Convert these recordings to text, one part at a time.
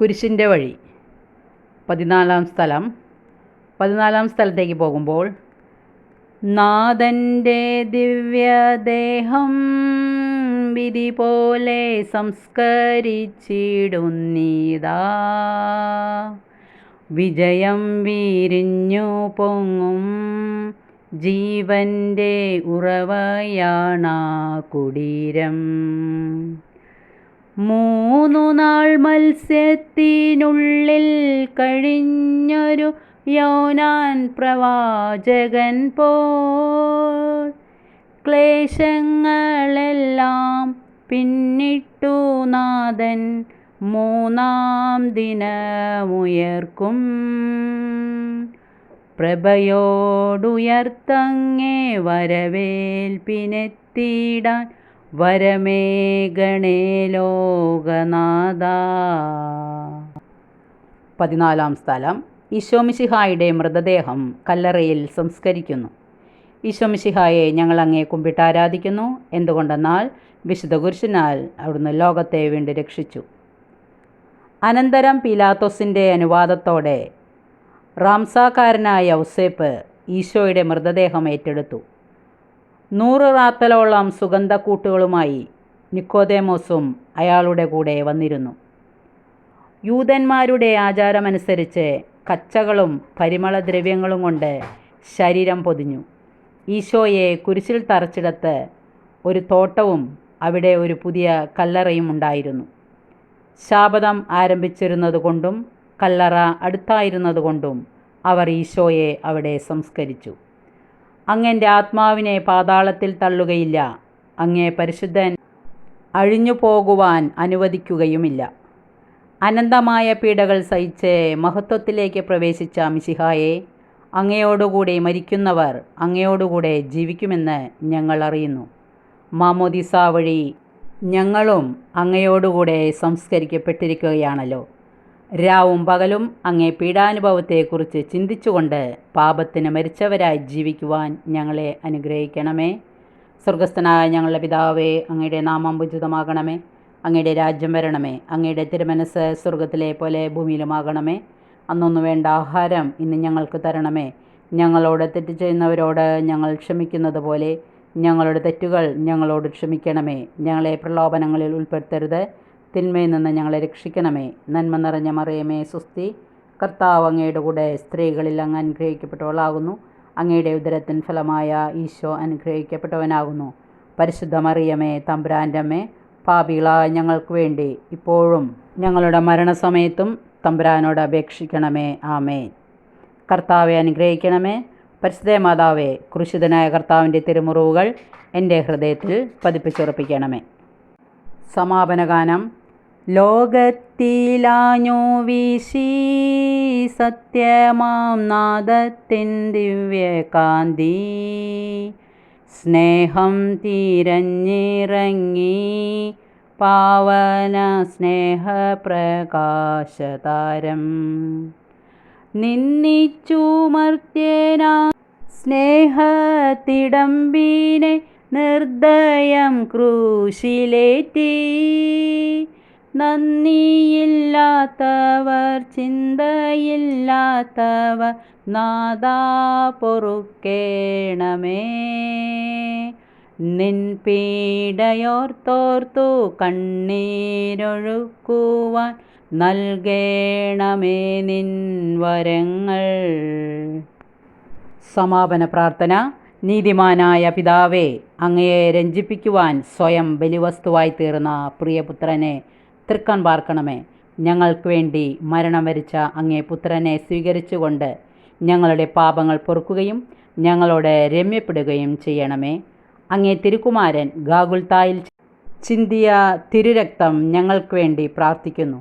കുരിശിന്റെ വഴി. പതിനാലാം സ്ഥലം. പതിനാലാം സ്ഥലത്തേക്ക് പോകുമ്പോൾ നാഥന്റെ ദിവ്യദേഹം വിധി പോലെ സംസ്കരിച്ചിടുന്നീതാ. വിജയം വീരിഞ്ഞു പൊങ്ങും ജീവന്റെ ഉറവയാണാ കുടീരം. മൂന്നു നാൾ മത്സ്യത്തിനുള്ളിൽ കഴിഞ്ഞൊരു യോനാൻ പ്രവാചകൻ പോൽ. ക്ലേശങ്ങളെല്ലാം പിന്നിട്ടു നാഥൻ മൂന്നാം ദിനമുയർക്കും. പ്രഭയോടുയർത്തങ്ങേ വരവേൽപ്പിനെത്തിടാൻ വരമേഗണേ ലോകനാഥ. പതിനാലാം സ്ഥലം. ഈശോമിശിഹായുടെ മൃതദേഹം കല്ലറയിൽ സംസ്കരിക്കുന്നു. ഈശോമിശിഹായെ ഞങ്ങൾ അങ്ങേ കുമ്പിട്ട് ആരാധിക്കുന്നു. എന്തുകൊണ്ടെന്നാൽ വിശുദ്ധ കുരിശിനാൽ അവിടുന്ന് ലോകത്തെ വീണ്ടും രക്ഷിച്ചു. അനന്തരം പീലാത്തോസിന്റെ അനുവാദത്തോടെ റാംസാക്കാരനായ ഔസേപ്പ് ഈശോയുടെ മൃതദേഹം ഏറ്റെടുത്തു. നൂറ് റാത്തലോളം സുഗന്ധക്കൂട്ടുകളുമായി നിക്കോദേമോസും അയാളുടെ കൂടെ വന്നിരുന്നു. യൂതന്മാരുടെ ആചാരമനുസരിച്ച് കച്ചകളും പരിമളദ്രവ്യങ്ങളും കൊണ്ട് ശരീരം പൊതിഞ്ഞു. ഈശോയെ കുരിശിൽ തറച്ചിടത്ത് ഒരു തോട്ടവും അവിടെ ഒരു പുതിയ കല്ലറയും ഉണ്ടായിരുന്നു. ശാപതം ആരംഭിച്ചിരുന്നതുകൊണ്ടും കല്ലറ അടുത്തായിരുന്നതുകൊണ്ടും അവർ ഈശോയെ അവിടെ സംസ്കരിച്ചു. അങ്ങന്റെ ആത്മാവിനെ പാതാളത്തിൽ തള്ളുകയില്ല. അങ്ങേ പരിശുദ്ധൻ അഴിഞ്ഞു പോകുവാൻ അനുവദിക്കുകയുമില്ല. അനന്തമായ പീഡകൾ സഹിച്ച് മഹത്വത്തിലേക്ക് പ്രവേശിച്ച മിശിഹായെ അങ്ങയോടുകൂടി മരിക്കുന്നവർ അങ്ങയോടുകൂടെ ജീവിക്കുമെന്ന് ഞങ്ങൾ അറിയുന്നു. മാമോദിസ വഴി ഞങ്ങളും അങ്ങയോടുകൂടെ സംസ്കരിക്കപ്പെട്ടിരിക്കുകയാണല്ലോ. രാവും പകലും അങ്ങേ പീഡാനുഭവത്തെക്കുറിച്ച് ചിന്തിച്ചുകൊണ്ട് പാപത്തിന് മരിച്ചവരായി ജീവിക്കുവാൻ ഞങ്ങളെ അനുഗ്രഹിക്കണമേ. സ്വർഗസ്ഥനായ ഞങ്ങളുടെ പിതാവേ അങ്ങയുടെ നാമം ഉചിതമാകണമേ. അങ്ങയുടെ രാജ്യം വരണമേ. അങ്ങയുടെ തിരുമനസ് സ്വർഗത്തിലെ പോലെ ഭൂമിയിലുമാകണമേ. അന്നൊന്നു വേണ്ട ആഹാരം ഇന്ന് ഞങ്ങൾക്ക് തരണമേ. ഞങ്ങളോട് തെറ്റ് ചെയ്യുന്നവരോട് ഞങ്ങൾ ക്ഷമിക്കുന്നത് പോലെ ഞങ്ങളുടെ തെറ്റുകൾ ഞങ്ങളോട് ക്ഷമിക്കണമേ. ഞങ്ങളെ പ്രലോഭനങ്ങളിൽ ഉൾപ്പെടുത്തരുത്. തിന്മയിൽ നിന്ന് ഞങ്ങളെ രക്ഷിക്കണമേ. നന്മ നിറഞ്ഞ മറിയമേ സുസ്തി കർത്താവ് അങ്ങയുടെ കൂടെ സ്ത്രീകളിൽ അങ്ങ് അനുഗ്രഹിക്കപ്പെട്ടവളാകുന്നു. അങ്ങയുടെ ഉദരത്തിൻ ഫലമായ ഈശോ അനുഗ്രഹിക്കപ്പെട്ടവനാകുന്നു. പരിശുദ്ധ മറിയമേ തമ്പുരാന്റെ അമ്മേ പാപികളായ ഞങ്ങൾക്ക് വേണ്ടി ഇപ്പോഴും ഞങ്ങളുടെ മരണസമയത്തും തമ്പുരാനോട് അപേക്ഷിക്കണമേ. ആമേ കർത്താവെ അനുഗ്രഹിക്കണമേ. പരിശുദ്ധ മാതാവെ കുരിശിതനായ കർത്താവിന്റെ തിരുമുറിവുകൾ എന്റെ ഹൃദയത്തിൽ പതിപ്പിച്ചുറപ്പിക്കണമേ. സമാപന ഗാനം ലോകത്തിലാഞ്ഞു വീശി സത്യമാം നാദത്തിൻ ദിവ്യകാന്തി. സ്നേഹം തിരഞ്ഞിറങ്ങി പാവന സ്നേഹപ്രകാശതാരം നിന്നിച്ചു മർത്യനാ സ്നേഹത്തിടമ്പീനെ നിർദ്ദയം ക്രൂശിലേറ്റി. നന്ദിയില്ലാത്തവർ ചിന്തയില്ലാത്തവർ നാദാ പൊറുക്കേണമേ. നിൻ പീഡയോർത്തോർത്തു കണ്ണീരൊഴുക്കുവാൻ നൽകേണമേ നിൻ വരങ്ങൾ. സമാപന പ്രാർത്ഥന. നീതിമാനായ പിതാവേ അങ്ങയെ രഞ്ജിപ്പിക്കുവാൻ സ്വയം ബലിവസ്തുവായി തീർന്ന പ്രിയപുത്രനെ തൃക്കൺ പാർക്കണമേ. ഞങ്ങൾക്ക് വേണ്ടി മരണം വരിച്ച അങ്ങേ പുത്രനെ സ്വീകരിച്ചുകൊണ്ട് ഞങ്ങളുടെ പാപങ്ങൾ പൊറുക്കുകയും ഞങ്ങളോട് രമ്യപ്പെടുകയും ചെയ്യണമേ. അങ്ങേ തിരുക്കുമാരൻ ഗാഗുൽത്തായിൽ ചിന്തിയ തിരുരക്തം ഞങ്ങൾക്ക് വേണ്ടി പ്രാർത്ഥിക്കുന്നു.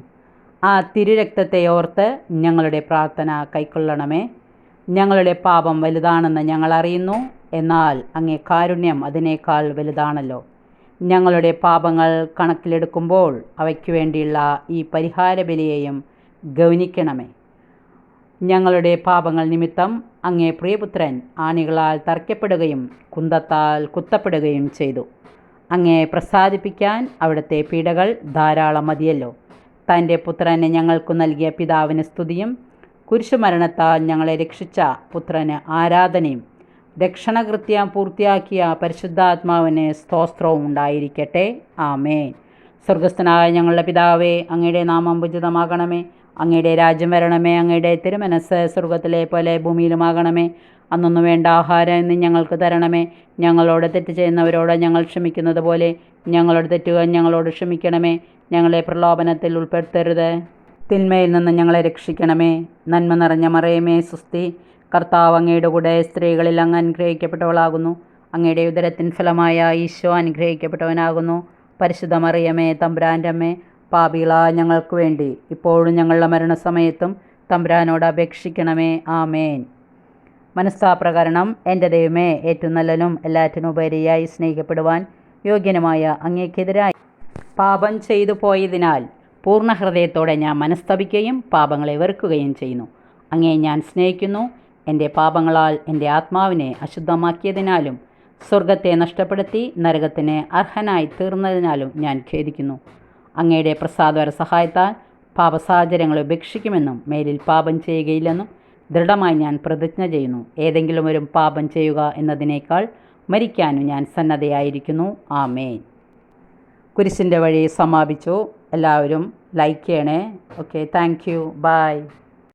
ആ തിരുരക്തത്തെ ഓർത്ത് ഞങ്ങളുടെ പ്രാർത്ഥന കൈക്കൊള്ളണമേ. ഞങ്ങളുടെ പാപം വലുതാണെന്ന് ഞങ്ങൾ അറിയുന്നു. എന്നാൽ അങ്ങേ കാരുണ്യം അതിനേക്കാൾ വലുതാണല്ലോ. ഞങ്ങളുടെ പാപങ്ങൾ കണക്കിലെടുക്കുമ്പോൾ അവയ്ക്ക് വേണ്ടിയുള്ള ഈ പരിഹാര ബലിയെയും ഗൗനിക്കണമേ. ഞങ്ങളുടെ പാപങ്ങൾ നിമിത്തം അങ്ങേ പ്രിയപുത്രൻ ആണികളാൽ തറയ്ക്കപ്പെടുകയും കുന്തത്താൽ കുത്തപ്പെടുകയും ചെയ്തു. അങ്ങേ പ്രസാദിപ്പിക്കാൻ അവിടുത്തെ പീഡകൾ ധാരാളം മതിയല്ലോ. തന്റെ പുത്രനെ ഞങ്ങൾക്കു നൽകിയ പിതാവിന് സ്തുതിയും കുരിശുമരണത്താൽ ഞങ്ങളെ രക്ഷിച്ച പുത്രന് ആരാധനയും രക്ഷണകൃത്യം പൂർത്തിയാക്കിയ പരിശുദ്ധാത്മാവിന് സ്തോത്രവും ഉണ്ടായിരിക്കട്ടെ. ആമേൻ. സ്വർഗസ്ഥനായ ഞങ്ങളുടെ പിതാവേ അങ്ങയുടെ നാമം ഉചിതമാകണമേ. അങ്ങയുടെ രാജ്യം വരണമേ. അങ്ങയുടെ തിരുമനസ് സ്വർഗത്തിലെ പോലെ ഭൂമിയിലുമാകണമേ. അന്നൊന്നു വേണ്ട ആഹാരം എന്ന് ഞങ്ങൾക്ക് തരണമേ. ഞങ്ങളോട് തെറ്റ് ചെയ്യുന്നവരോട് ഞങ്ങൾ ക്ഷമിക്കുന്നത് പോലെ ഞങ്ങളോട് തെറ്റുക ഞങ്ങളോട് ക്ഷമിക്കണമേ. ഞങ്ങളെ പ്രലോഭനത്തിൽ ഉൾപ്പെടുത്തരുത്. തിന്മയിൽ നിന്ന് ഞങ്ങളെ രക്ഷിക്കണമേ. നന്മ നിറഞ്ഞ മറയമേ സുസ്തി കർത്താവ് അങ്ങയുടെ കൂടെ സ്ത്രീകളിൽ അങ്ങ് അനുഗ്രഹിക്കപ്പെട്ടവളാകുന്നു. അങ്ങയുടെ ഉദരത്തിൻ ഫലമായ ഈശോ അനുഗ്രഹിക്കപ്പെട്ടവനാകുന്നു. പരിശുദ്ധ മറിയമേ തമ്പുരാന്റെ അമ്മേ പാപികള ഞങ്ങൾക്ക് വേണ്ടി ഇപ്പോഴും ഞങ്ങളുടെ മരണസമയത്തും തമ്പുരാനോട് അപേക്ഷിക്കണമേ. ആമേൻ. മനസ്സാപ്രകരണം എന്റെ ദൈവമേ ഏറ്റവും നല്ലനും എല്ലാറ്റിനും ഉപരിയായി സ്നേഹിക്കപ്പെടുവാൻ യോഗ്യനുമായ അങ്ങേക്കെതിരായി പാപം ചെയ്തു പോയതിനാൽ പൂർണ ഹൃദയത്തോടെ ഞാൻ മനസ്തപിക്കുകയും പാപങ്ങളെ വെറുക്കുകയും ചെയ്യുന്നു. അങ്ങേ ഞാൻ സ്നേഹിക്കുന്നു. എന്റെ പാപങ്ങളാൽ എന്റെ ആത്മാവിനെ അശുദ്ധമാക്കിയതിനാലും സ്വർഗത്തെ നഷ്ടപ്പെടുത്തി നരകത്തിന് അർഹനായി തീർന്നതിനാലും ഞാൻ ഖേദിക്കുന്നു. അങ്ങയുടെ പ്രസാദവര സഹായത്താൽ പാപസാഹചര്യങ്ങളെ ഉപേക്ഷിക്കുമെന്നും മേലിൽ പാപം ചെയ്യുകയില്ലെന്നും ദൃഢമായി ഞാൻ പ്രതിജ്ഞ ചെയ്യുന്നു. ഏതെങ്കിലും ഒരു പാപം ചെയ്യുക എന്നതിനേക്കാൾ മരിക്കാനും ഞാൻ സന്നദ്ധയായിരിക്കുന്നു. ആമേൻ. കുരിശിന്റെ വഴി സമാപിച്ചു. എല്ലാവരും ലൈക്ക് ചെയ്യണേ. Okay thank you. ബൈ.